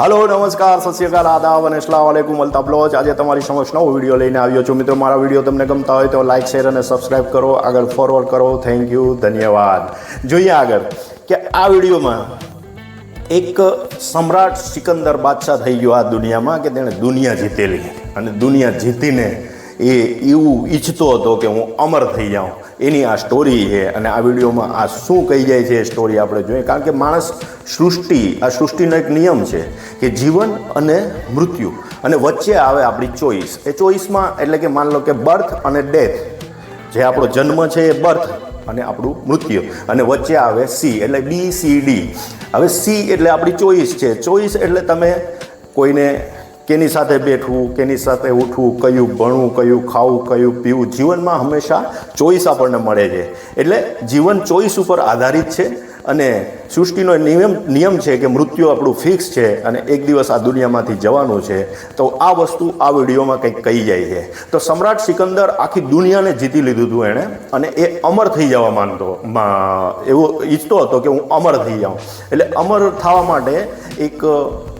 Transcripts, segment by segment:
Hello, નમસ્કાર, સત શ્રી અકાલ, આદાબ અને અસલામ અલ્તાફ બ્લોચ આજે તમારી સમક્ષ નવો વીડિયો લઈને આવ્યો છું. મિત્રો, મારા વીડિયો તમને ગમતા હોય તો લાઇક શેર અને સબસ્ક્રાઈબ કરો. આગળ ફોરવર્ડ કરો. થેન્ક યુ ધન્યવાદ. જોઈએ આગળ કે આ વિડીયોમાં એક સમ્રાટ સિકંદર બાદશાહ થઈ ગયો આ દુનિયામાં કે તેણે દુનિયા જીતેલી. અને દુનિયા જીતીને એ એવું ઈચ્છતો હતો કે હું અમર થઈ જાઉં. એની આ સ્ટોરી છે અને આ વિડીયોમાં આ શું કહી જાય છે એ સ્ટોરી આપણે જોઈએ. કારણ કે માણસ સૃષ્ટિ, આ સૃષ્ટિનો એક નિયમ છે કે જીવન અને મૃત્યુ. અને વચ્ચે આવે આપણી ચોઈસ. એ ચોઈસમાં એટલે કે માન લો કે બર્થ અને ડેથ. જે આપણો જન્મ છે એ બર્થ અને આપણું મૃત્યુ. અને વચ્ચે આવે સી, એટલે બી, સી, ડી. હવે સી એટલે આપણી ચોઈસ છે. ચોઈસ એટલે તમે કોઈને કેની સાથે બેઠવું, કેની સાથે ઉઠવું, કયું ભણવું, કયું ખાવું, કયું પીવું, જીવનમાં હંમેશા ચોઈસ આપણને મળે છે. એટલે જીવન ચોઈસ ઉપર આધારિત છે અને સૃષ્ટિનો નિયમ નિયમ છે કે મૃત્યુ આપણું ફિક્સ છે અને એક દિવસ આ દુનિયામાંથી જવાનું છે. તો આ વસ્તુ આ વિડીયોમાં કંઈક કહી જાય છે. તો સમ્રાટ સિકંદર આખી દુનિયાને જીતી લીધું હતું એણે અને એ અમર થઈ જવા માનતો એવો ઈચ્છતો હતો કે હું અમર થઈ જાઉં. એટલે અમર થવા માટે એક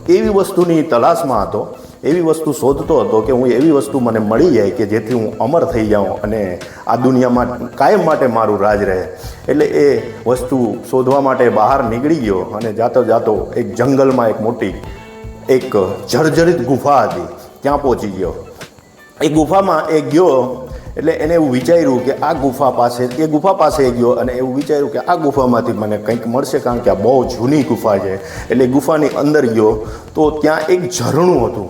એવી વસ્તુની તલાશમાં હતો, એવી વસ્તુ શોધતો હતો કે હું એવી વસ્તુ મને મળી જાય કે જેથી હું અમર થઈ જાઉં અને આ દુનિયામાં કાયમ માટે મારું રાજ રહે. એટલે એ વસ્તુ શોધવા માટે બહાર નીકળી ગયો અને જાતો જાતો એક જંગલમાં એક મોટી, એક જર્જરિત ગુફા હતી, ત્યાં પહોંચી ગયો. એ ગુફામાં એ ગયો એટલે એને એવું વિચાર્યું કે આ ગુફા પાસે, એ ગુફા પાસે ગયો અને એવું વિચાર્યું કે આ ગુફામાંથી મને કંઈક મળશે કારણ કે આ બહુ જૂની ગુફા છે. એટલે ગુફાની અંદર ગયો તો ત્યાં એક ઝરણું હતું.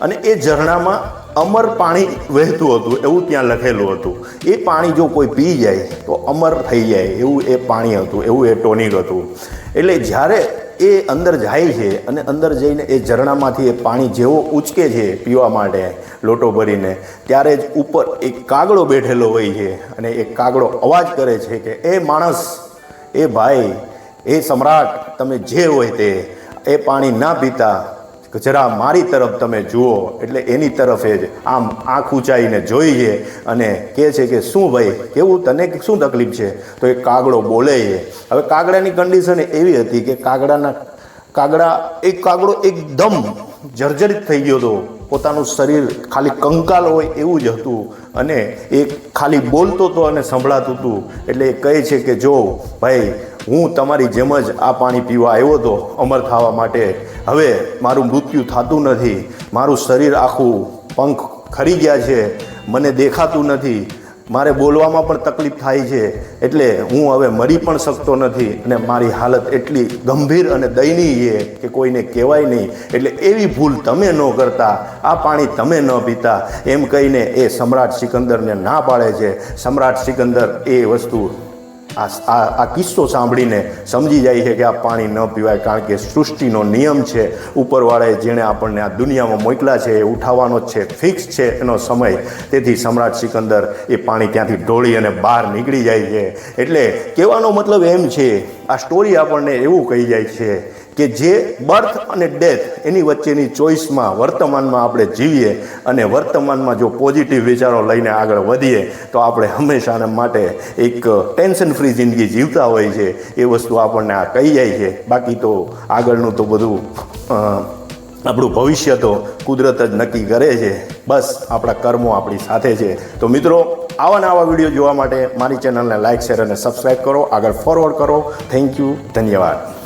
અને એ ઝરણામાં અમર પાણી વહેતું હતું, એવું ત્યાં લખેલું હતું. એ પાણી જો કોઈ પી જાય તો અમર થઈ જાય, એવું એ પાણી હતું, એવું એ ટોનિક હતું. એટલે જ્યારે એ અંદર જાય છે અને અંદર જઈને એ ઝરણામાંથી એ પાણી જેવો ઉચકે છે પીવા માટે લોટો ભરીને, ત્યારે જ ઉપર એક કાગડો બેઠેલો હોય છે અને એ કાગડો અવાજ કરે છે કે, એ માણસ, એ ભાઈ, એ સમ્રાટ, તમે જે હોય તે, એ પાણી ના પીતા જરા મારી તરફ તમે જુઓ, એટલે એની તરફે જ આમ આંખ ઊંચાઈને જોઈએ અને કહે છે કે શું ભાઈ, કેવું તને શું તકલીફ છે? તો એ કાગડો બોલે છે. હવે કાગડાની કન્ડિશન એવી હતી કે કાગડાના, કાગડા, એક કાગડો એકદમ જર્જરિત થઈ ગયો હતો. પોતાનું શરીર ખાલી કંકાલ હોય એવું જ હતું અને એ ખાલી બોલતો હતો અને સંભળાતું હતું. એટલે એ કહે છે કે જો ભાઈ હું તમારી જેમ જ આ પાણી પીવા આવ્યો હતો અમર થવા માટે. હવે મારું મૃત્યુ થતું નથી. મારું શરીર આખું પંખ ખરી ગયા છે. મને દેખાતું નથી. મારે બોલવામાં પણ તકલીફ થાય છે. એટલે હું હવે મરી પણ શકતો નથી અને મારી હાલત એટલી ગંભીર અને દયનીય કે કોઈને કહેવાય નહીં. એટલે એવી ભૂલ તમે ન કરતા. આ પાણી તમે ન પીતા. એમ કહીને એ સમ્રાટ સિકંદરને ના પાડે છે. સમ્રાટ સિકંદર એ વસ્તુ આ આ કિસ્સો સાંભળીને સમજી જાય છે કે આ પાણી ન પીવાય કારણ કે સૃષ્ટિનો નિયમ છે. ઉપરવાળાએ જેણે આપણને આ દુનિયામાં મોકલા છે, એ ઉઠાવવાનો જ છે, ફિક્સ છે એનો સમય. તેથી સમ્રાટ સિકંદર એ પાણી ત્યાંથી ઢોળી અને બહાર નીકળી જાય છે. એટલે કહેવાનો મતલબ એમ છે, આ સ્ટોરી આપણને એવું કહી જાય છે કે જે બર્થ અને ડેથ એની વચ્ચેની ચોઈસમાં વર્તમાનમાં આપણે જીવીએ અને વર્તમાનમાં જો પોઝિટિવ વિચારો લઈને આગળ વધીએ, તો આપણે હંમેશાને માટે એક ટેન્શન ફ્રી જિંદગી જીવતા હોય છે. એ વસ્તુ આપણને આ કહી જાય છે. બાકી તો આગળનું તો બધું આપણું ભવિષ્ય તો કુદરત જ નક્કી કરે છે. બસ આપણા કર્મો આપણી સાથે છે. તો મિત્રો, આવા નવા વીડિયો જોવા માટે મારી ચેનલને લાઇક શેર અને સબસ્ક્રાઈબ કરો. આગળ ફોરવર્ડ કરો. થેન્ક યુ ધન્યવાદ.